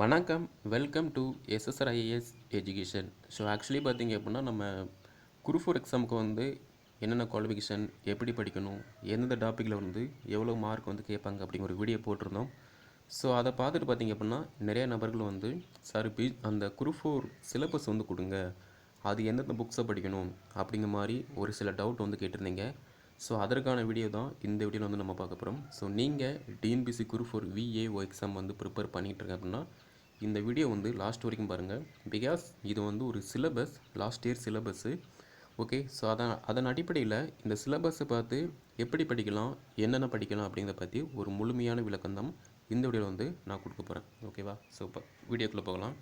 வணக்கம் welcome to SSRIS education so actually பார்த்தீங்க அப்படின்னா நம்ம குரூப் ஃபோர் எக்ஸாமுக்கு வந்து என்னென்ன குவாலிஃபிகேஷன் எப்படி படிக்கணும் எந்தெந்த டாப்பிக்கில் வந்து எவ்வளோ மார்க் வந்து கேட்பாங்க அப்படிங்கிற ஒரு வீடியோ போட்டிருந்தோம். ஸோ அதை பார்த்துட்டு பார்த்தீங்க அப்படின்னா நிறைய நபர்கள் வந்து சார் பி அந்த குரூப் ஃபோர் சிலபஸ் வந்து கொடுங்க. அது எந்தெந்த புக்ஸை படிக்கணும்? அப்படிங்கிற மாதிரி ஒரு சில டவுட் வந்து கேட்டிருந்தீங்க. ஸோ அதற்கான வீடியோ தான் இந்த வீடியோவில் வந்து நம்ம பார்க்க போகிறோம் ஸோ நீங்கள் TNPSC group four VAO exam வந்து ப்ரிப்பேர் பண்ணிகிட்டு இருக்க அப்படின்னா இந்த வீடியோ வந்து லாஸ்ட் வரைக்கும் பாருங்கள் பிகாஸ் இது வந்து ஒரு syllabus last year syllabus okay so அதான் அதன் அடிப்படையில் இந்த சிலபஸை பார்த்து எப்படி படிக்கலாம் என்னென்ன படிக்கலாம் அப்படிங்கிறத பற்றி ஒரு முழுமையான விளக்கம் தான் இந்த வீடியோவில் வந்து நான் கொடுக்க போகிறேன் ஓகேவா ஸோ இப்போ வீடியோக்குள்ளே போகலாம்.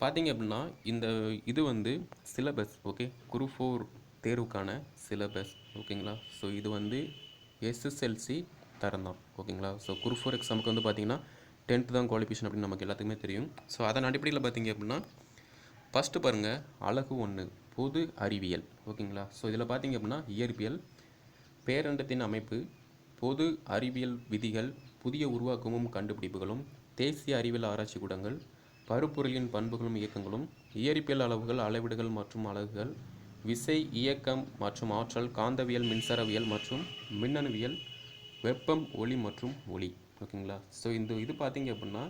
பார்த்தீங்க அப்படின்னா இந்த இது வந்து சிலபஸ் ஓகே குரு ஃபோர் தேர்வுக்கான சிலபஸ் ஓகேங்களா ஸோ இது வந்து எஸ்எஸ்எல்சி தரம் தான் ஓகேங்களா ஸோ குரு ஃபோர் எக்ஸாமுக்கு வந்து பார்த்தீங்கன்னா டென்த்து தான் குவாலிஃபிகேஷன் அப்படின்னு நமக்கு எல்லாத்துக்குமே தெரியும். ஸோ அதன் அடிப்படையில் பார்த்தீங்க அப்படின்னா ஃபஸ்ட்டு பாருங்கள் அழகு ஒன்று பொது அறிவியல். ஓகேங்களா? ஸோ இதில் பார்த்தீங்க அப்படின்னா இயற்பியல் பேரண்டத்தின் அமைப்பு பொது அறிவியல் விதிகள் புதிய உருவாக்கமும் கண்டுபிடிப்புகளும் தேசிய அறிவியல் ஆராய்ச்சி கூடங்கள் பருப்பொருளின் பண்புகளும் இயக்கங்களும் இயற்பியல் அளவுகள் அளவீடுகள் மற்றும் அலகுகள் விசை இயக்கம் மற்றும் ஆற்றல் காந்தவியல் மின்சாரவியல் மற்றும் மின்னணுவியல் வெப்பம் ஒளி மற்றும் ஒளி. ஓகேங்களா? ஸோ இந்த இது பார்த்தீங்க அப்படின்னா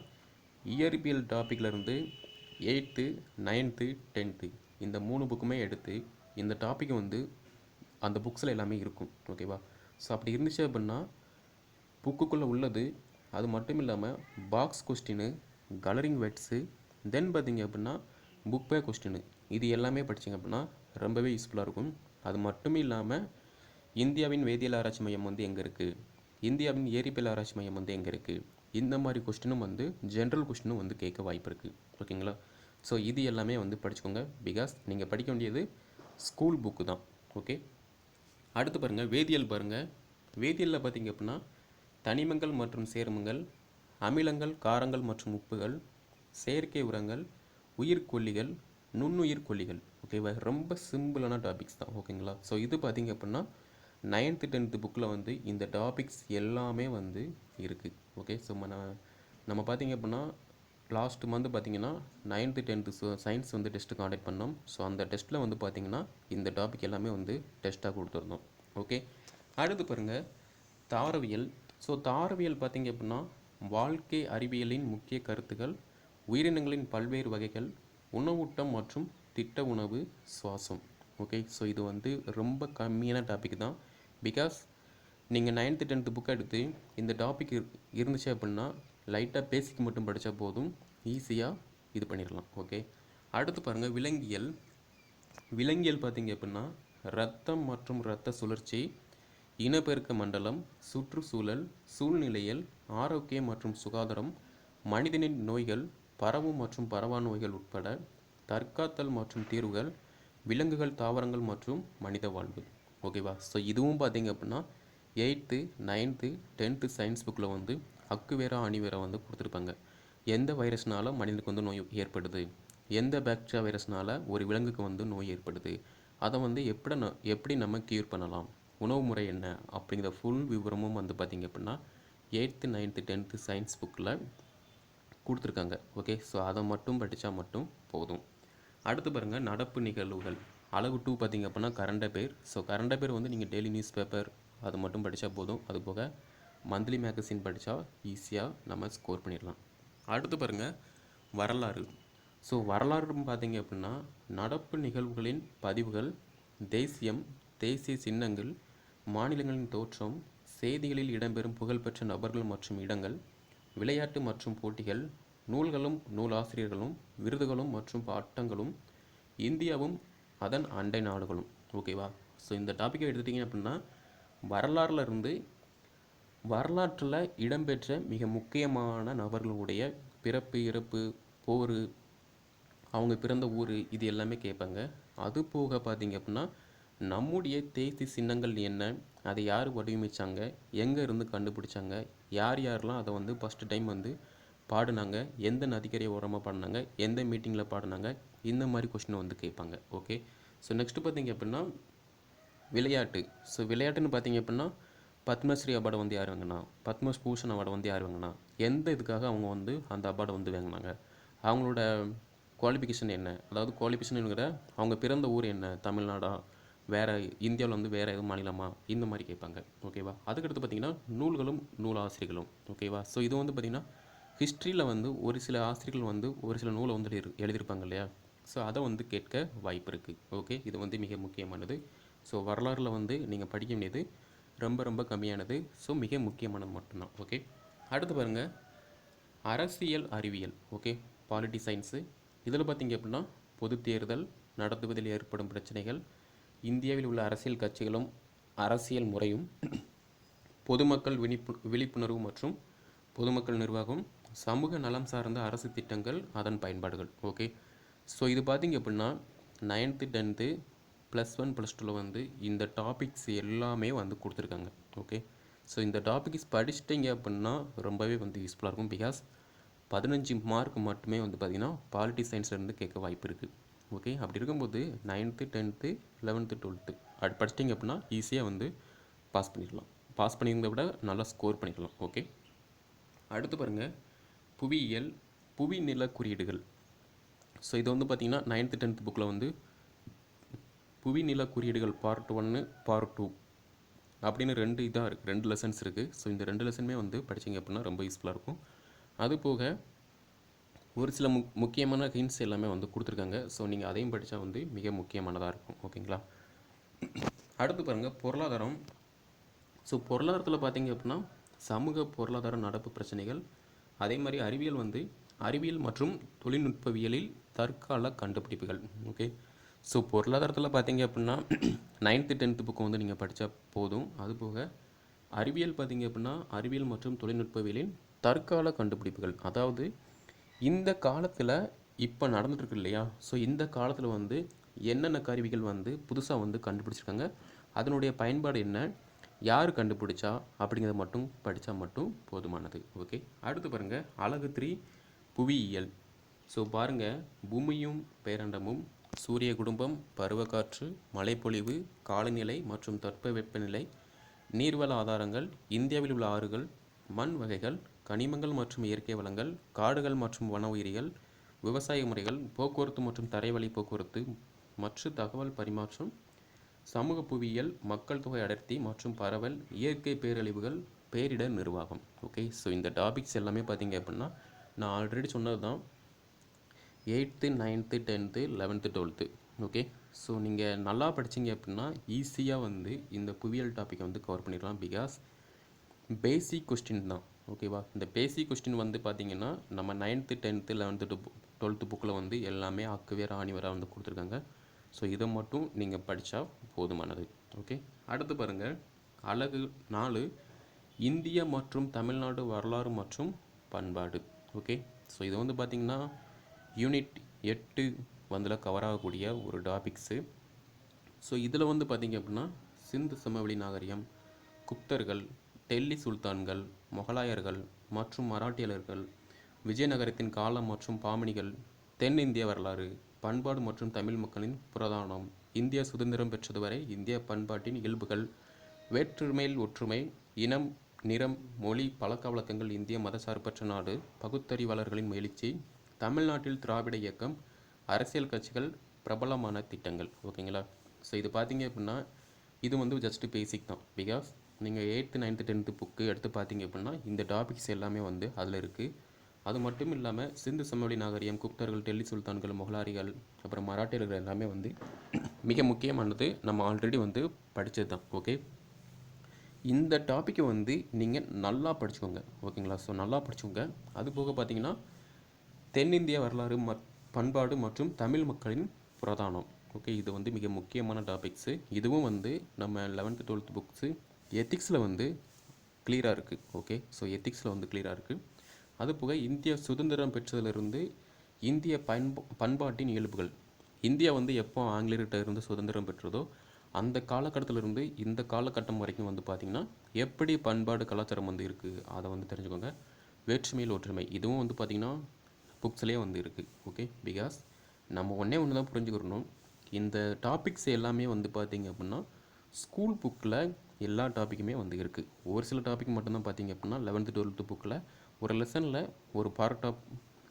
இயற்பியல் டாப்பிக்லேருந்து எயித்து நைன்த்து டென்த்து இந்த மூணு புக்குமே எடுத்து இந்த டாப்பிக் வந்து அந்த புக்ஸில் எல்லாமே இருக்கும். ஓகேவா ஸோ அப்படி இருந்துச்சு அப்படின்னா புக்குக்குள்ளே உள்ளது. அது மட்டும் இல்லாமல் பாக்ஸ் கொஸ்டின்னு கலரிங் வெட்ஸு தென் பார்த்தீங்க அப்படின்னா புக் பே கொஸ்டின்னு இது எல்லாமே படிச்சிங்க அப்படின்னா ரொம்பவே யூஸ்ஃபுல்லாக இருக்கும். அது மட்டும் இல்லாமல் இந்தியாவின் வேதியியல் ஆராய்ச்சி மையம் வந்து எங்கே இருக்குது இந்தியாவின் ஏரிப்பில் ஆராய்ச்சி மையம் வந்து எங்கே இருக்குது இந்த மாதிரி கொஸ்டினும் வந்து ஜென்ரல் கொஸ்டினும் வந்து கேட்க வாய்ப்பு இருக்குது ஓகேங்களா ஸோ இது எல்லாமே வந்து படிச்சுக்கோங்க. பிகாஸ் நீங்கள் படிக்க வேண்டியது ஸ்கூல் புக்கு தான். ஓகே அடுத்து பாருங்கள் வேதியியல் பாருங்கள் வேதியியலில் பார்த்தீங்க அப்படின்னா தனிமங்கள் மற்றும் சேர்மங்கள் அமிலங்கள் காரங்கள் மற்றும் உப்புகள் செயற்கை உரங்கள் உயிர்க்கொல்லிகள் நுண்ணுயிர் கொல்லிகள் ஓகேவா ரொம்ப சிம்பிளான டாபிக்ஸ் தான். ஓகேங்களா ஸோ இது பார்த்தீங்க அப்படின்னா நைன்த்து டென்த்து புக்கில் வந்து இந்த டாபிக்ஸ் எல்லாமே வந்து இருக்குது ஓகே ஸோ நம்ம நம்ம பார்த்திங்க அப்படின்னா லாஸ்ட் மந்த் பார்த்தீங்கன்னா நைன்த்து டென்த்து சயின்ஸ் வந்து டெஸ்ட்டு காண்டக்ட் பண்ணோம். ஸோ அந்த டெஸ்ட்டில் வந்து பார்த்திங்கன்னா இந்த டாபிக் எல்லாமே வந்து டெஸ்ட்டாக கொடுத்துருந்தோம். ஓகே அடுத்து பாருங்கள் தாரவியல். ஸோ தாரவியல் பார்த்தீங்க அப்படின்னா வாழ்க்கை அறிவியலின் முக்கிய கருத்துக்கள் உயிரினங்களின் பல்வேறு வகைகள் உணவூட்டம் மற்றும் திட்ட உணவு சுவாசம். ஓகே ஸோ இது வந்து ரொம்ப கம்மியான டாபிக் தான். பிகாஸ் நீங்கள் நைன்த்து டென்த்து புக் எடுத்து இந்த டாபிக் இருந்துச்சு அப்படின்னா லைட்டாக பேசிக் மட்டும் படித்தா போதும். ஈஸியாக இது பண்ணிடலாம். ஓகே அடுத்து பாருங்கள் விலங்கியல். விலங்கியல் பார்த்தீங்க அப்படின்னா ரத்தம் மற்றும் இரத்த சுழற்சி இனப்பெருக்க மண்டலம் சுற்றுச்சூழல் சூழ்நிலையல் ஆரோக்கியம் மற்றும் சுகாதாரம் மனிதனின் நோய்கள் பரவும் மற்றும் பரவா நோய்கள் உட்பட தற்காத்தல் மற்றும் தீர்வுகள் விலங்குகள் தாவரங்கள் மற்றும் மனித வாழ்வு. ஓகேவா? ஸோ இதுவும் பார்த்தீங்க அப்படின்னா எயித்து நைன்த்து டென்த்து சயின்ஸ் புக்கில் வந்து அக்குவேரா அணிவேரா வந்து கொடுத்துருப்பாங்க. எந்த வைரஸ்னால மனிதனுக்கு வந்து நோய் ஏற்படுது? எந்த பாக்டீரியா வைரஸ்னால ஒரு விலங்குக்கு வந்து நோய் ஏற்படுது? அதை வந்து எப்படி ந எப்படி நம்ம க்யூர் பண்ணலாம்? உணவு முறை என்ன? அப்படிங்கிற ஃபுல் விவரமும் வந்து பார்த்திங்க அப்படின்னா எயித்து நைன்த்து டென்த்து சயின்ஸ் புக்கில் கொடுத்துருக்காங்க. ஓகே? ஸோ அதை மட்டும் படித்தா மட்டும் போதும். அடுத்து பாருங்கள் நடப்பு நிகழ்வுகள். அளவு டூ பார்த்திங்க அப்படின்னா current affair so current affair வந்து நீங்கள் டெய்லி நியூஸ் பேப்பர் அது மட்டும் படித்தா போதும். அது போக மந்த்லி மேகசின் படித்தா ஈஸியாக நம்ம ஸ்கோர் பண்ணிடலாம். அடுத்து பாருங்கள் வரலாறு. ஸோ வரலாறுன்னு பார்த்தீங்க அப்படின்னா நடப்பு நிகழ்வுகளின் பதிவுகள் தேசியம் தேசிய சின்னங்கள் மாநிலங்களின் தோற்றம் செய்திகளில் இடம்பெறும் புகழ்பெற்ற நபர்கள் மற்றும் இடங்கள் விளையாட்டு மற்றும் போட்டிகள் நூல்களும் நூலாசிரியர்களும் விருதுகளும் மற்றும் பட்டங்களும் இந்தியாவும் அதன் அண்டை நாடுகளும். ஓகேவா ஸோ இந்த டாப்பிக்கை எடுத்துட்டிங்க அப்படின்னா வரலாறுல இருந்து வரலாற்றில் இடம்பெற்ற மிக முக்கியமான நபர்களுடைய பிறப்பு இறப்பு போர் அவங்க பிறந்த ஊர் இது எல்லாமே கேட்பாங்க. அது போக பார்த்தீங்க அப்படின்னா நம்முடைய தேசிய சின்னங்கள் என்ன அதை யார் வடிவமைச்சாங்க எங்கே இருந்து கண்டுபிடிச்சாங்க யார் யாரெல்லாம் அதை வந்து ஃபஸ்ட்டு டைம் வந்து பாடினாங்க எந்த நதிக்கரையை ஓரமாக பாடினாங்க எந்த மீட்டிங்கில் பாடினாங்க இந்த மாதிரி கொஷினை வந்து கேட்பாங்க ஓகே ஸோ நெக்ஸ்ட்டு பார்த்தீங்க அப்படின்னா விளையாட்டு. ஸோ விளையாட்டுன்னு பார்த்தீங்க அப்படின்னா பத்மஸ்ரீ அவார்டை வந்து யார் வாங்கினா? பத்மஸ்பூஷன் அவார்டை வந்து யார் வாங்கினா? எந்த இதுக்காக அவங்க வந்து அந்த அவார்டை வந்து வாங்கினாங்க? அவங்களோட குவாலிஃபிகேஷன் என்ன? அதாவது குவாலிஃபிகேஷனுங்கிற அவங்க பிறந்த ஊர் என்ன? தமிழ்நாடா? வேறு இந்தியாவில் வந்து வேறு எதுவும் மாநிலமா? இந்த மாதிரி கேட்பாங்க ஓகேவா அதுக்கடுத்து பார்த்தீங்கன்னா நூல்களும் நூலாசிரியர்களும் ஓகேவா ஸோ இது வந்து பார்த்திங்கன்னா ஹிஸ்ட்ரியில் வந்து ஒரு சில ஆசிரியர்கள் வந்து ஒரு சில நூலை வந்து எழுதியிருப்பாங்க இல்லையா? ஸோ அதை வந்து கேட்க வாய்ப்பு இருக்குது ஓகே இது வந்து மிக முக்கியமானது. ஸோ வரலாறில் வந்து நீங்கள் படிக்க வேண்டியது ரொம்ப ரொம்ப கம்மியானது. ஸோ மிக முக்கியமானது மட்டும்தான். ஓகே அடுத்து பாருங்கள் அரசியல் அறிவியல். ஓகே பாலிட்டி சயின்ஸு இதில் பார்த்தீங்க அப்படின்னா பொது தேர்தல் நடத்துவதில் ஏற்படும் பிரச்சனைகள் இந்தியாவில் உள்ள அரசியல் கட்சிகளும் அரசியல் முறையும் பொதுமக்கள் விழிப்பு விழிப்புணர்வு மற்றும் பொதுமக்கள் நிர்வாகம் சமூக நலம் சார்ந்த அரசு திட்டங்கள் அதன் பயன்பாடுகள். ஓகே ஸோ இது பார்த்தீங்க அப்படின்னா ninth tenth plus one plus டூவில் வந்து இந்த டாபிக்ஸ் எல்லாமே வந்து கொடுத்துருக்காங்க. ஓகே ஸோ இந்த டாபிக்ஸ் படிச்சிட்டிங்க அப்படின்னா ரொம்பவே வந்து யூஸ்ஃபுல்லாக இருக்கும். பிகாஸ் பதினஞ்சு மார்க் மட்டுமே வந்து பார்த்திங்கன்னா பாலிட்டி சயின்ஸ்லேருந்து கேட்க வாய்ப்பு இருக்குது ஓகே அப்படி இருக்கும்போது நைன்த்து டென்த்து லெவன்த்து டுவெல்த்து அப்படி படிச்சிட்டிங்க அப்படின்னா ஈஸியாக வந்து பாஸ் பண்ணிடலாம் பாஸ் பண்ணியிருந்த விட நல்லா ஸ்கோர் பண்ணிக்கலாம். ஓகே அடுத்து பாருங்கள் புவியியல் புவி நில குறியீடுகள். ஸோ இது வந்து பார்த்திங்கன்னா நைன்த்து டென்த் புக்கில் வந்து புவி நில குறியீடுகள் பார்ட் ஒன்று பார்ட் டூ அப்படின்னு ரெண்டு இதாக இருக்குது ரெண்டு லெசன்ஸ் இருக்குது ஸோ இந்த ரெண்டு லெசனுமே வந்து படிச்சீங்க அப்படின்னா ரொம்ப யூஸ்ஃபுல்லாக இருக்கும். அது போக ஒரு சில முக் முக்கியமான ஹின்ஸ் எல்லாமே வந்து கொடுத்துருக்காங்க. ஸோ நீங்கள் அதையும் படித்தா வந்து மிக முக்கியமானதாக இருக்கும். ஓகேங்களா? அடுத்து பாருங்கள் பொருளாதாரம். ஸோ பொருளாதாரத்தில் பார்த்தீங்க அப்படின்னா சமூக பொருளாதார நடப்பு பிரச்சனைகள் அதே மாதிரி அறிவியல் வந்து அறிவியல் மற்றும் தொழில்நுட்பவியலில் தற்கால கண்டுபிடிப்புகள். ஓகே ஸோ பொருளாதாரத்தில் பார்த்தீங்க அப்படின்னா நைன்த்து டென்த்து புக்கு வந்து நீங்கள் படித்தா போதும். அது போக அறிவியல் பார்த்தீங்க அப்படின்னா அறிவியல் மற்றும் தொழில்நுட்பவியலின் தற்கால கண்டுபிடிப்புகள். அதாவது இந்த காலத்தில் இப்போ நடந்துட்டுருக்கு இல்லையா? ஸோ இந்த காலத்தில் வந்து என்னென்ன கருவிகள் வந்து புதுசாக வந்து கண்டுபிடிச்சிருக்காங்க? அதனுடைய பயன்பாடு என்ன? யார் கண்டுபிடிச்சா அப்படிங்கிறத மட்டும் படித்தா மட்டும் போதுமானது. ஓகே அடுத்து பாருங்கள் அழகு த்ரீ புவியியல். ஸோ பாருங்கள் பூமியும் பேரண்டமும் சூரிய குடும்பம் பருவக்காற்று மழைப்பொழிவு காலநிலை மற்றும் தட்பவெப்பநிலை நீர்வள ஆதாரங்கள் இந்தியாவில் உள்ள ஆறுகள் மண் வகைகள் கனிமங்கள் மற்றும் இயற்கை வளங்கள் காடுகள் மற்றும் வன உயிரிகள் விவசாய முறைகள் போக்குவரத்து மற்றும் தரைவழி போக்குவரத்து மற்ற தகவல் பரிமாற்றம் சமூக புவியியல் மக்கள் தொகை அடர்த்தி மற்றும் பரவல் இயற்கை பேரழிவுகள் பேரிடர் நிர்வாகம். ஓகே ஸோ இந்த டாபிக்ஸ் எல்லாமே பார்த்தீங்க அப்படின்னா நான் ஆல்ரெடி சொன்னது தான் eighth ninth tenth eleventh twelfth okay so நீங்கள் நல்லா படிச்சீங்க அப்படின்னா ஈஸியாக வந்து இந்த புவியியல் டாப்பிக்கை வந்து கவர் பண்ணிடலாம். பிகாஸ் பேசிக் கொஸ்டின் தான். ஓகேவா இந்த பேசிக் கொஸ்டின் வந்து பார்த்தீங்கன்னா நம்ம நைன்த்து டென்த்து லெவன்த்து டுவெல்த்து புக்கில் வந்து எல்லாமே ஆக்குவேர் ஆணிவராக வந்து கொடுத்துருக்காங்க. ஸோ இதை மட்டும் நீங்கள் படித்தா போதுமானது. ஓகே அடுத்து பாருங்கள் அழகு நாலு இந்திய மற்றும் தமிழ்நாடு வரலாறு மற்றும் பண்பாடு. ஓகே ஸோ இது வந்து பார்த்திங்கன்னா யூனிட் எட்டு வந்தில் கவர் ஆகக்கூடிய ஒரு டாபிக்ஸு ஸோ இதில் வந்து பார்த்தீங்க அப்படின்னா சிந்து சமவெளி நாகரிகம் குப்தர்கள் டெல்லி சுல்தான்கள் முகலாயர்கள் மற்றும் மராட்டியலர்கள் விஜயநகரத்தின் காலம் மற்றும் பாமணிகள் தென்னிந்திய வரலாறு பண்பாடு மற்றும் தமிழ் மக்களின் புரதானம். இந்தியா சுதந்திரம் பெற்றது வரை இந்திய பண்பாட்டின் இயல்புகள் வேற்றுமையில் ஒற்றுமை இனம் நிறம் மொழி பழக்க வழக்கங்கள் இந்திய மதசார்பற்ற நாடு பகுத்தறிவாளர்களின் எழுச்சி தமிழ்நாட்டில் திராவிட இயக்கம் அரசியல் கட்சிகள் பிரபலமான திட்டங்கள். ஓகேங்களா? ஸோ இது பார்த்தீங்க அப்படின்னா இது வந்து ஜஸ்ட் பேசிக் தான். பிகாஸ் நீங்கள் எயித்து நைன்த்து டென்த்து புக்கு எடுத்து பார்த்தீங்க அப்படின்னா இந்த டாபிக்ஸ் எல்லாமே வந்து அதில் இருக்குது அது மட்டும் இல்லாமல் சிந்து சமவெளி நாகரிகம் குப்தர்கள் டெல்லி சுல்தான்கள் முகலாரிகள் அப்புறம் மராட்டியர்கள் எல்லாமே வந்து மிக முக்கியமானது நம்ம ஆல்ரெடி வந்து படித்தது தான் ஓகே இந்த டாப்பிக்கை வந்து நீங்கள் நல்லா படிச்சுக்கோங்க ஓகேங்களா? ஸோ நல்லா படிச்சுக்கோங்க. அது போக பார்த்தீங்கன்னா தென்னிந்திய வரலாறு ம பண்பாடு மற்றும் தமிழ் மக்களின் பிரதானம் ஓகே இது வந்து மிக முக்கியமான டாபிக்ஸு இதுவும் வந்து நம்ம லெவன்த்து டுவெல்த் புக்ஸு எத்திக்ஸில் வந்து கிளியராக இருக்குது ஓகே ஸோ எத்திக்ஸில் வந்து கிளியராக இருக்குது அது போக இந்திய சுதந்திரம் பெற்றதிலிருந்து இந்திய பண்பு பண்பாட்டின் இயல்புகள். இந்தியா வந்து எப்போ ஆங்கிலேயர்கிட்ட இருந்து சுதந்திரம் பெற்றதோ அந்த காலகட்டத்திலிருந்து இந்த காலகட்டம் வரைக்கும் வந்து பார்த்திங்கன்னா எப்படி பண்பாடு கலாச்சாரம் வந்து இருக்குது அதை வந்து தெரிஞ்சுக்கோங்க. வேற்றுமையில் ஒற்றுமை இதுவும் வந்து பார்த்திங்கன்னா புக்ஸ்லேயே வந்து இருக்குது ஓகே பிகாஸ் நம்ம ஒன்றே ஒன்று தான் புரிஞ்சுக்கிறணும் இந்த டாபிக்ஸ் எல்லாமே வந்து பார்த்திங்க அப்படின்னா ஸ்கூல் புக்கில் எல்லா டாப்பிக்குமே வந்து இருக்குது ஒரு சில டாபிக் மட்டும்தான் பார்த்தீங்க அப்படின்னா லெவன்த்து டுவெல்த்து புக்கில் ஒரு லெசனில் ஒரு பார்ட் ஆஃப்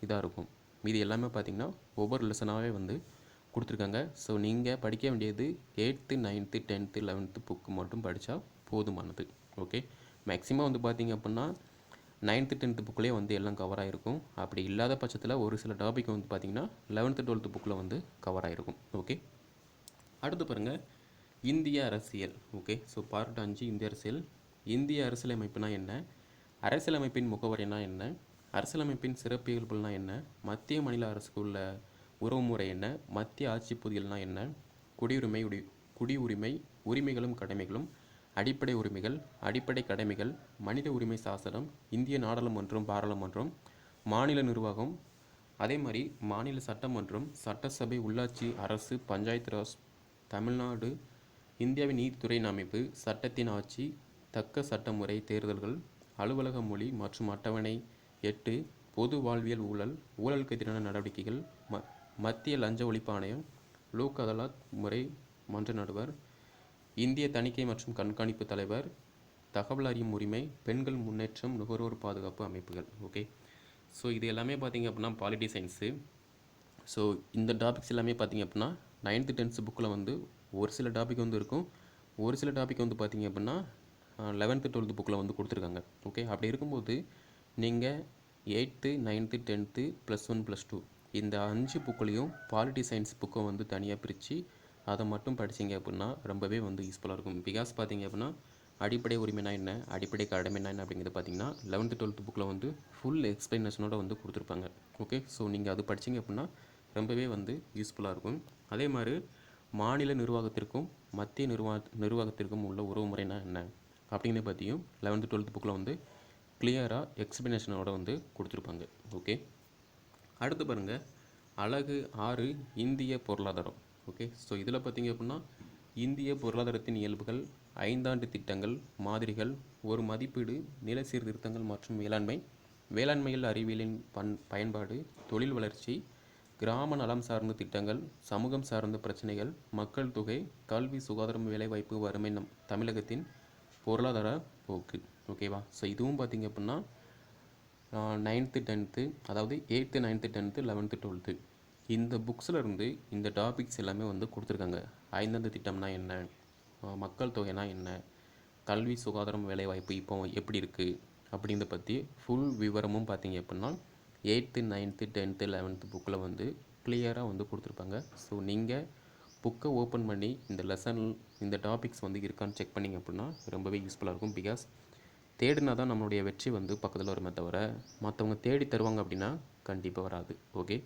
இதாக இருக்கும். மீதி எல்லாமே பார்த்தீங்கன்னா ஒவ்வொரு லெசனாகவே வந்து கொடுத்துருக்காங்க. ஸோ நீங்கள் படிக்க வேண்டியது eighth ninth tenth eleventh book மட்டும் படித்தா போதுமானது. ஓகே மேக்ஸிமம் வந்து பார்த்திங்க அப்படின்னா நைன்த்து டென்த்து புக்லேயே வந்து எல்லாம் கவர் ஆகிருக்கும் அப்படி இல்லாத பட்சத்தில் ஒரு சில டாபிக் வந்து பார்த்திங்கன்னா லெவன்த்து டுவெல்த்து புக்கில் வந்து கவர் ஆகிருக்கும் ஓகே அடுத்து பாருங்கள் இந்திய அரசியல். ஓகே ஸோ பார்ட் அஞ்சு இந்திய அரசியல். இந்திய அரசியலமைப்புனா என்ன? அரசியலமைப்பின் முகவரினா என்ன? அரசியலமைப்பின் சிறப்பியல்புனா என்ன? மத்திய மாநில அரசுக்கு உள்ள உறவுமுறை என்ன? மத்திய ஆட்சி பொதியல்னா என்ன? குடியுரிமை உடி குடியுரிமை உரிமைகளும் கடமைகளும் அடிப்படை உரிமைகள் அடிப்படை கடமைகள் மனித உரிமை சாசனம் இந்திய நாடாளுமன்றம் பாராளுமன்றம் மாநில நிர்வாகம் அதே மாதிரி மாநில சட்டமன்றம் சட்டசபை உள்ளாட்சி அரசு பஞ்சாயத்து ராஜ் தமிழ்நாடு இந்தியாவின் நீதித்துறையின் அமைப்பு சட்டத்தின் ஆட்சி தக்க சட்டமுறை தேர்தல்கள் அலுவலக மொழி மற்றும் அட்டவணை எட்டு பொது வாழ்வியல் ஊழல் ஊழலுக்கு எதிரான நடவடிக்கைகள் ம மத்திய லஞ்ச ஒழிப்பு ஆணையம் லோக் அதாலத் முறை மன்ற நடுவர் இந்திய தணிக்கை மற்றும் கண்காணிப்பு தலைவர் தகவல் அறியும் உரிமை பெண்கள் முன்னேற்றம் நுகர்வோர் பாதுகாப்பு அமைப்புகள். ஓகே. ஸோ இது எல்லாமே பார்த்திங்க அப்படின்னா பாலிட்டி சயின்ஸு ஸோ இந்த டாபிக்ஸ் எல்லாமே பார்த்தீங்க அப்படின்னா நைன்த்து டென்த்து புக்கில் வந்து ஒரு சில டாபிக் வந்து இருக்கும். ஒரு சில டாபிக் வந்து பார்த்திங்க அப்படின்னா லெவன்த்து டுவெல்த்து புக்கில் வந்து கொடுத்துருக்காங்க. ஓகே அப்படி இருக்கும்போது நீங்கள் eighth ninth tenth plus one plus two இந்த அஞ்சு புக்குலேயும் பாலிட்டி சயின்ஸ் புக்கை வந்து தனியாக பிரித்து அதை மட்டும் படிச்சீங்க அப்படின்னா ரொம்பவே வந்து யூஸ்ஃபுல்லாக இருக்கும். பிகாஸ் பார்த்தீங்க அப்படின்னா அடிப்படை உரிமைனா என்ன? அடிப்படை கடமைனா என்ன அப்படிங்கிறது பார்த்தீங்கன்னா லெவன்த்து டுவெல்த்து புக்கில் வந்து ஃபுல் எக்ஸ்ப்ளனேஷனோட வந்து கொடுத்துருப்பாங்க. ஓகே ஸோ நீங்கள் அது படிச்சீங்க அப்படின்னா ரொம்பவே வந்து யூஸ்ஃபுல்லாக இருக்கும். அதே மாதிரி மாநில நிர்வாகத்திற்கும் மத்திய நிர்வாக நிர்வாகத்திற்கும் உள்ள உறவுமுறைனா என்ன? அப்படிங்கிறத பற்றியும் லெவன்த்து டுவெல்த் புக்கில் வந்து கிளியராக எக்ஸ்பிளனேஷனோட வந்து கொடுத்துருப்பாங்க. ஓகே அடுத்து பாருங்கள் அழகு ஆறு இந்திய பொருளாதாரம். ஓகே ஸோ இதில் பார்த்தீங்க அப்படின்னா இந்திய பொருளாதாரத்தின் இயல்புகள் ஐந்தாண்டு திட்டங்கள் மாதிரிகள் ஒரு மதிப்பீடு நில சீர்திருத்தங்கள் மற்றும் வேளாண்மை வேளாண்மையில் அறிவியலின் பன் பயன்பாடு தொழில் வளர்ச்சி கிராம நலம் சார்ந்த திட்டங்கள் சமூகம் சார்ந்த பிரச்சனைகள் மக்கள் தொகை கல்வி சுகாதாரம் வேலைவாய்ப்பு வறுமை நம் தமிழகத்தின் பொருளாதார போக்கு. ஓகேவா ஸோ இதுவும் பார்த்தீங்க அப்படின்னா நைன்த்து டென்த்து அதாவது eighth ninth tenth eleventh twelfth இந்த புக்ஸில் இருந்து இந்த டாபிக்ஸ் எல்லாமே வந்து கொடுத்துருக்காங்க. ஐந்தாண்டு திட்டம்னா என்ன? மக்கள் தொகைனா என்ன? கல்வி சுகாதாரம் வேலைவாய்ப்பு இப்போ எப்படி இருக்குது அப்படிங்கிறத பற்றி ஃபுல் விவரமும் பார்த்திங்க அப்படின்னா எயித்து நைன்த்து டென்த்து லெவன்த்து புக்கில் வந்து கிளியராக வந்து கொடுத்துருப்பாங்க. ஸோ நீங்கள் புக்கை ஓப்பன் பண்ணி இந்த லெசன் இந்த டாபிக்ஸ் வந்து இருக்கான்னு செக் பண்ணிங்க அப்படின்னா ரொம்பவே யூஸ்ஃபுல்லாக இருக்கும். பிகாஸ் தேடினா தான் நம்மளுடைய வெற்றி வந்து பக்கத்தில் வருமே தவிர மற்றவங்க தேடி தருவாங்க அப்படின்னா கண்டிப்பாக வராது. ஓகே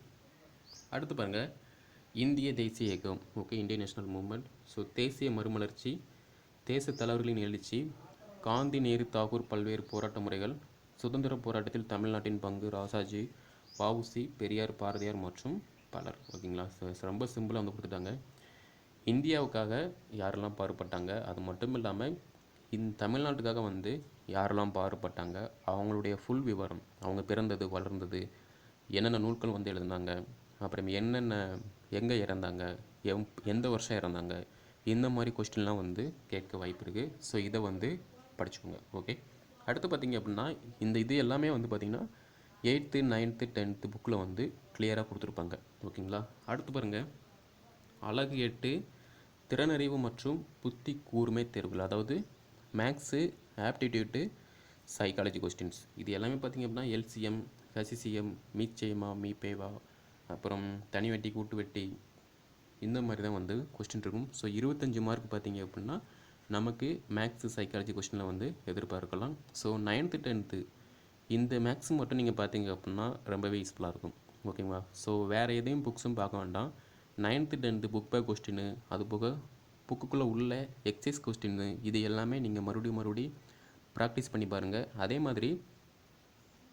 அடுத்து பாருங்கள் இந்திய தேசிய இயக்கம். Okay Indian national movement so தேசிய மறுமலர்ச்சி தேச தலைவர்களின் எழுச்சி காந்தி நேரு தாகூர் பல்வேறு போராட்ட முறைகள் சுதந்திர போராட்டத்தில் தமிழ்நாட்டின் பங்கு ராசாஜி வஉசி பெரியார் பாரதியார் மற்றும் பலர். ஓகேங்களா ரொம்ப சிம்பிளாக வந்து கொடுத்துட்டாங்க. இந்தியாவுக்காக யாரெல்லாம் பாடுபட்டாங்க? அது மட்டும் இல்லாமல் இந்த தமிழ்நாட்டுக்காக வந்து யாரெல்லாம் பாடுபட்டாங்க? அவங்களுடைய ஃபுல் விவரம் அவங்க பிறந்தது வளர்ந்தது என்னென்ன நூல்கள் வந்து எழுதினாங்க? அப்புறம் என்னென்ன எங்கே இறந்தாங்க? எம் எந்த வருஷம் இறந்தாங்க? இந்த மாதிரி கொஸ்டின்லாம் வந்து கேட்க வாய்ப்பு இருக்குது ஸோ இதை வந்து படிச்சுக்கோங்க ஓகே அடுத்து பார்த்திங்க அப்படின்னா இந்த இது எல்லாமே வந்து பார்த்திங்கன்னா எயித்து நைன்த்து டென்த்து புக்கில் வந்து கிளியராக கொடுத்துருப்பாங்க ஓகேங்களா அடுத்து பாருங்கள் அழகு எட்டு திறனறிவு மற்றும் புத்தி கூர்மை தேர்வுகள் அதாவது மேக்ஸு ஆப்டிடியூட்டு சைக்காலஜி கொஸ்டின்ஸ் இது எல்லாமே பார்த்திங்க அப்படின்னா எல்சிஎம் ஹசிசிஎம் மீச்சேமா மீபேவா அப்புறம் தனி வெட்டி கூட்டு வெட்டி இந்த மாதிரி தான் வந்து கொஸ்டின் இருக்கும். ஸோ இருபத்தஞ்சி மார்க் பார்த்தீங்க அப்படின்னா நமக்கு மேக்ஸு சைக்காலஜி கொஸ்டினில் வந்து எதிர்பார்க்கலாம். ஸோ நைன்த்து டென்த்து இந்த மேக்ஸ் மட்டும் நீங்கள் பார்த்தீங்க அப்படின்னா ரொம்பவே யூஸ்ஃபுல்லாக இருக்கும். ஓகேங்களா ஸோ வேறு எதையும் புக்ஸும் பார்க்க வேண்டாம். Ninth tenth book by question அது போக புக்குக்குள்ளே உள்ள எக்ஸைஸ் கொஸ்டின் இது எல்லாமே நீங்கள் மறுபடியும் மறுபடியும் ப்ராக்டிஸ் பண்ணி பாருங்கள் அதே மாதிரி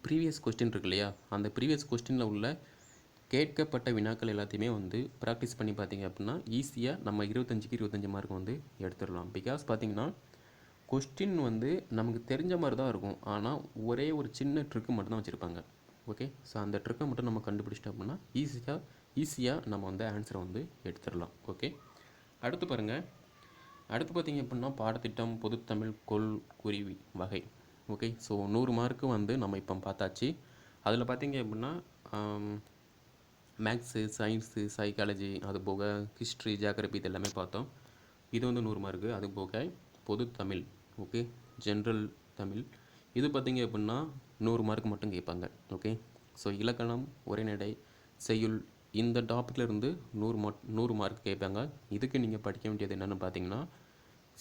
ப்ரீவியஸ் கொஸ்டின் இருக்கு இல்லையா? அந்த ப்ரீவியஸ் கொஸ்டினில் உள்ள கேட்கப்பட்ட வினாக்கள் எல்லாத்தையுமே வந்து ப்ராக்டிஸ் பண்ணி பார்த்தீங்க அப்படின்னா ஈஸியாக நம்ம இருபத்தஞ்சுக்கு இருபத்தஞ்சி மார்க் வந்து எடுத்துடலாம். பிகாஸ் பார்த்தீங்கன்னா கொஸ்டின் வந்து நமக்கு தெரிஞ்ச மாதிரி தான் இருக்கும். ஆனால் ஒரே ஒரு சின்ன ட்ரிக்கு மட்டும் தான் வச்சுருப்பாங்க. ஓகே ஸோ அந்த ட்ரிக்கை மட்டும் நம்ம கண்டுபிடிச்சிட்டோம் அப்படின்னா ஈஸியாக ஈஸியாக நம்ம வந்து ஆன்சரை வந்து எடுத்துடலாம். ஓகே அடுத்து பாருங்கள் அடுத்து பார்த்தீங்க அப்படின்னா பாடத்திட்டம் பொதுத்தமிழ் கொள் குருவி வகை. ஓகே ஸோ நூறு மார்க்கு வந்து நம்ம இப்போ பார்த்தாச்சு. அதில் பார்த்தீங்க அப்படின்னா மேக்ஸு சயின்ஸு சைக்காலஜி அது போக ஹிஸ்ட்ரி ஜியாகிரபி இது எல்லாமே பார்த்தோம். இது வந்து நூறு மார்க்கு அது போக பொது தமிழ் ஓகே ஜென்ரல் தமிழ். இது பார்த்தீங்க அப்படின்னா நூறு மார்க் மட்டும் கேட்பாங்க. ஓகே ஸோ இலக்கணம் உரைநடை செய்யுள் இந்த டாப்பிக்கில் இருந்து நூறு மார்க் நூறு மார்க் கேட்பாங்க. இதுக்கு நீங்கள் படிக்க வேண்டியது என்னென்னு பார்த்தீங்கன்னா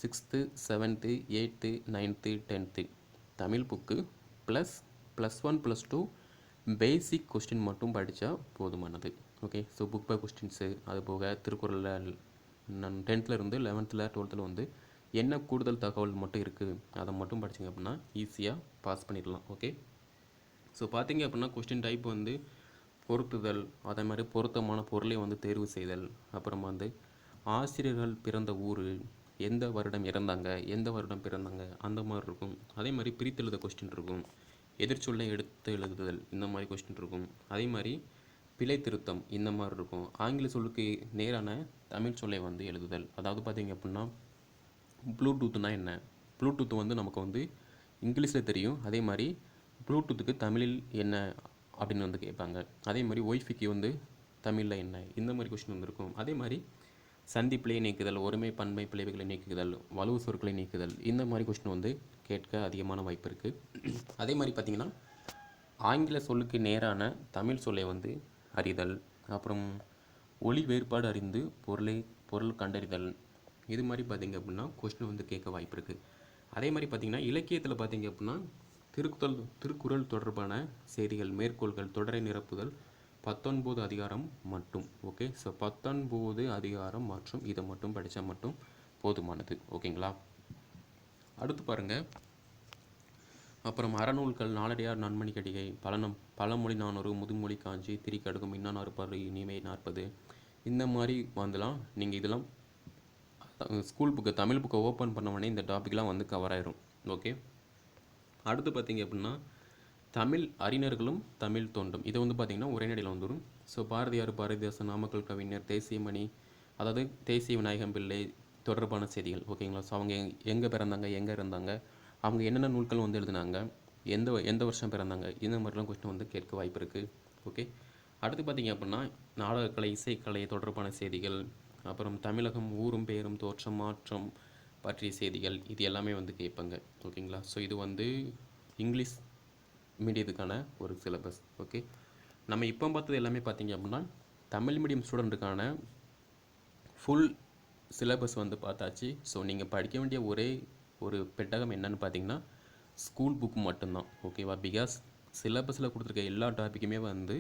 sixth seventh eighth ninth tenth Tamil book plus plus one plus two basic question மட்டும் படித்தா போதுமானது. Okay so book by questions அது போக திருக்குறளில் நான் டென்த்துலேருந்து லெவன்த்தில் டுவெல்த்தில் வந்து என்ன கூடுதல் தகவல் மட்டும் இருக்குது அதை மட்டும் படிச்சிங்க அப்படின்னா ஈஸியாக பாஸ் பண்ணிடலாம். ஓகே ஸோ பார்த்தீங்க அப்படின்னா கொஸ்டின் டைப் வந்து பொருத்துதல் அதே மாதிரி பொருத்தமான பொருளை வந்து தேர்வு செய்தல். அப்புறமா வந்து ஆசிரியர்கள் பிறந்த ஊர் எந்த வருடம் இறந்தாங்க எந்த வருடம் பிறந்தாங்க அந்த மாதிரி இருக்கும். அதே மாதிரி பிரித்தெழுத கொஸ்டின் இருக்கும். எதிர்ச்சொல்லை எடுத்து எழுதுதல் இந்த மாதிரி கொஸ்டின் இருக்கும். அதே மாதிரி பிழை திருத்தம் இந்த மாதிரி இருக்கும். ஆங்கில சொல்லுக்கு நேரான தமிழ் சொல்லை வந்து எழுதுதல். அதாவது பார்த்தீங்க அப்படின்னா ப்ளூடூத்னா என்ன? ப்ளூடூத் வந்து நமக்கு வந்து இங்கிலீஷில் தெரியும். அதே மாதிரி ப்ளூடூத்துக்கு தமிழில் என்ன அப்படின்னு வந்து கேட்பாங்க. அதே மாதிரி ஒய்ஃபுக்கு வந்து தமிழில் என்ன இந்த மாதிரி கொஷின் வந்திருக்கும். அதே மாதிரி சந்திப்பிலே நீக்குதல் ஒருமை பன்மை பிழைவுகளை நீக்குதல் வலுவு சொற்களை நீக்குதல் இந்த மாதிரி கொஸ்டின் வந்து கேட்க அதிகமான வாய்ப்பு இருக்குது அதே மாதிரி பார்த்திங்கன்னா ஆங்கில சொல்லுக்கு நேரான தமிழ் சொல்லை வந்து அறிதல் அப்புறம் ஒளி வேறுபாடு அறிந்து பொருளை பொருள் கண்டறிதல் இது மாதிரி பார்த்திங்க அப்படின்னா கொஷின் வந்து கேட்க வாய்ப்பு இருக்குது அதே மாதிரி பார்த்திங்கன்னா இலக்கியத்தில் பார்த்திங்க அப்படின்னா திருக்குறள் திருக்குறள் தொடர்பான செய்திகள் மேற்கோள்கள் தொடரை நிரப்புதல் பத்தொன்பது அதிகாரம் மட்டும் ஓகே ஸோ பத்தொன்பது அதிகாரம் மற்றும் இதை மட்டும் படித்தா மட்டும் போதுமானது ஓகேங்களா? அடுத்து பாருங்கள் அப்புறம் அறநூல்கள் நாலடியார் நன்மணி கடிகை பழனம் பழமொழி நானூறு முதுமொழி காஞ்சி திரிக்கடுகும் இன்னான் நாற்பது இனிமை நாற்பது. இந்த மாதிரி வந்துலாம் நீங்கள் இதெல்லாம் ஸ்கூல் புக்கை தமிழ் புக்கை ஓப்பன் பண்ண உடனே இந்த டாபிக்லாம் வந்து கவர் ஆயிரும் ஓகே அடுத்து பார்த்தீங்க அப்படின்னா தமிழ் அறிஞர்களும் தமிழ் தொண்டும். இது வந்து பார்த்திங்கன்னா உரைநடையில் வந்துடும் ஸோ பாரதியார் பாரதிதாசன் நாமக்கல் கவிஞர் தேசியமணி அதாவது தேசிய விநாயகம் பிள்ளை தொடர்பான செய்திகள். ஓகேங்களா ஸோ அவங்க எங்கே பிறந்தாங்க எங்கே இருந்தாங்க அவங்க என்னென்ன நூல்கள் வந்து எழுதினாங்க எந்த எந்த வருஷம் பிறந்தாங்க இந்த மாதிரிலாம் கொஸ்டின் வந்து கேட்க வாய்ப்பு இருக்குது ஓகே அடுத்து பார்த்திங்க அப்படின்னா நாடகக்கலை இசைக்கலை தொடர்பான செய்திகள் அப்புறம் தமிழகம் ஊரும் பெயரும் தோற்றம் மாற்றம் பற்றிய செய்திகள் இது எல்லாமே வந்து கேட்பாங்க. ஓகேங்களா? ஸோ இது வந்து இங்கிலீஷ் மீடியத்துக்கான ஒரு சிலபஸ் ஓகே? நம்ம இப்போ பார்த்தது எல்லாமே பார்த்தீங்க அப்படின்னா தமிழ் மீடியம் ஸ்டூடெண்ட்டுக்கான ஃபுல் சிலபஸ் வந்து பார்த்தாச்சு. ஸோ நீங்கள் படிக்க வேண்டிய ஒரே ஒரு பெட்டகம் என்னன்னு பார்த்தீங்கன்னா ஸ்கூல் புக் மட்டும்தான். ஓகேவா? பிகாஸ் சிலபஸில் கொடுத்துருக்க எல்லா டாப்பிக்குமே வந்து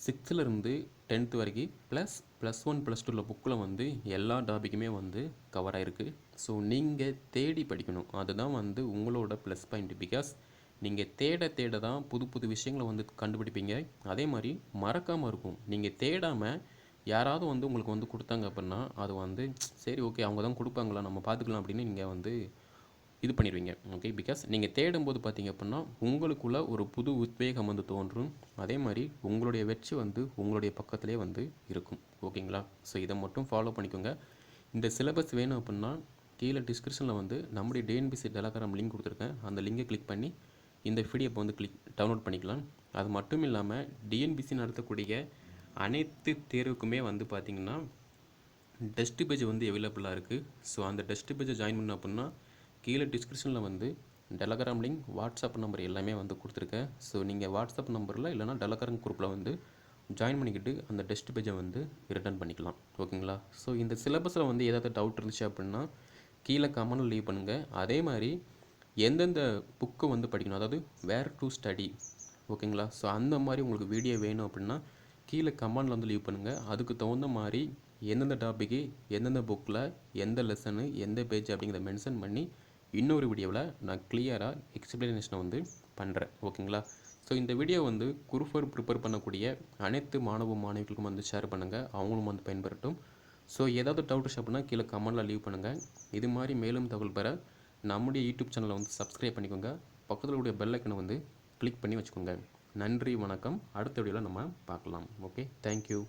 சிக்ஸ்த்துலேருந்து டென்த்து வரைக்கும் ப்ளஸ் ப்ளஸ் ஒன் ப்ளஸ் டூவில் புக்கில் வந்து எல்லா டாபிக்குமே வந்து கவர் ஆகிருக்கு ஸோ நீங்கள் தேடி படிக்கணும். அதுதான் வந்து உங்களோட ப்ளஸ் பாயிண்ட் பிகாஸ் நீங்கள் தேட தேட தான் புது புது விஷயங்களை வந்து கண்டுபிடிப்பீங்க. அதே மாதிரி மறக்காமல் இருக்கும். நீங்கள் தேடாமல் யாராவது வந்து உங்களுக்கு வந்து கொடுத்தாங்க அப்படின்னா அது வந்து சரி ஓகே அவங்க தான் கொடுப்பாங்களா? நம்ம பார்த்துக்கலாம் அப்படின்னு நீங்கள் வந்து இது பண்ணிடுவீங்க. ஓகே பிகாஸ் நீங்கள் தேடும்போது பார்த்தீங்க அப்படின்னா உங்களுக்குள்ள ஒரு புது உத்வேகம் வந்து தோன்றும். அதே மாதிரி உங்களுடைய வெற்றி வந்து உங்களுடைய பக்கத்திலே வந்து இருக்கும். ஓகேங்களா ஸோ இதை மட்டும் ஃபாலோ பண்ணிக்கோங்க. இந்த சிலபஸ் வேணும் அப்படின்னா கீழே டிஸ்கிரிப்ஷனில் வந்து நம்முடைய டிஎன்பிசி டெலகிராம் லிங்க் கொடுத்துருக்கேன். அந்த லிங்கை கிளிக் பண்ணி இந்த பிடிஎஃப் வந்து கிளிக் டவுன்லோட் பண்ணிக்கலாம். அது மட்டும் இல்லாமல் டிஎன்பிசி நடத்தக்கூடிய அனைத்து தேர்வுக்குமே வந்து பார்த்திங்கன்னா டெஸ்ட் பேஜ் வந்து அவைலபிளாக இருக்குது ஸோ அந்த டெஸ்ட் பேஜை ஜாயின் பண்ண அப்படின்னா கீழே டிஸ்கிரிப்ஷனில் வந்து டெலகிராம் லிங்க் வாட்ஸ்அப் நம்பர் எல்லாமே வந்து கொடுத்துருக்கேன். ஸோ நீங்கள் வாட்ஸ்அப் நம்பரில் இல்லைனா டெலகிராம் குரூப்பில் வந்து ஜாயின் பண்ணிக்கிட்டு அந்த டெஸ்ட் பேஜை வந்து ரிட்டர்ன் பண்ணிக்கலாம். ஓகேங்களா? ஸோ இந்த சிலபஸில் வந்து ஏதாவது டவுட் இருந்துச்சு அப்படின்னா கீழே கமெண்ட் லீவ் பண்ணுங்கள் அதே மாதிரி எந்தெந்த புக்கு வந்து படிக்கணும் அதாவது வேர் டு ஸ்டடி ஓகேங்களா? ஸோ அந்த மாதிரி உங்களுக்கு வீடியோ வேணும் அப்படின்னா கீழே கமெண்டில் வந்து லீவ் பண்ணுங்கள் அதுக்கு தகுந்த மாதிரி எந்தெந்த டாப்பிக்கு எந்தெந்த புக்கில் எந்த லெசனு எந்த பேஜ் அப்படிங்கிறத மென்ஷன் பண்ணி இன்னொரு வீடியோவில் நான் கிளியராக எக்ஸ்பிளனேஷனை வந்து பண்ணுறேன் ஓகேங்களா? ஸோ இந்த வீடியோ வந்து குரூஃபர் ப்ரிப்பேர் பண்ணக்கூடிய அனைத்து மாணவ மாணவிகளுக்கும் வந்து ஷேர் பண்ணுங்கள் அவங்களும் வந்து பயன்பெறட்டும். ஸோ ஏதாவது டவுட்ஸ் அப்படின்னா கீழே கமெண்டில் லீவ் பண்ணுங்கள் இது மாதிரி மேலும் தகவல் பெற நம்முடைய யூடியூப் சேனலை வந்து சப்ஸ்கிரைப் பண்ணிக்கோங்க. பக்கத்தில் உடைய பெல்லைக்கனை வந்து கிளிக் பண்ணி வச்சுக்கோங்க. நன்றி வணக்கம். அடுத்த வீடியோவில் நம்ம பார்க்கலாம். Okay thank you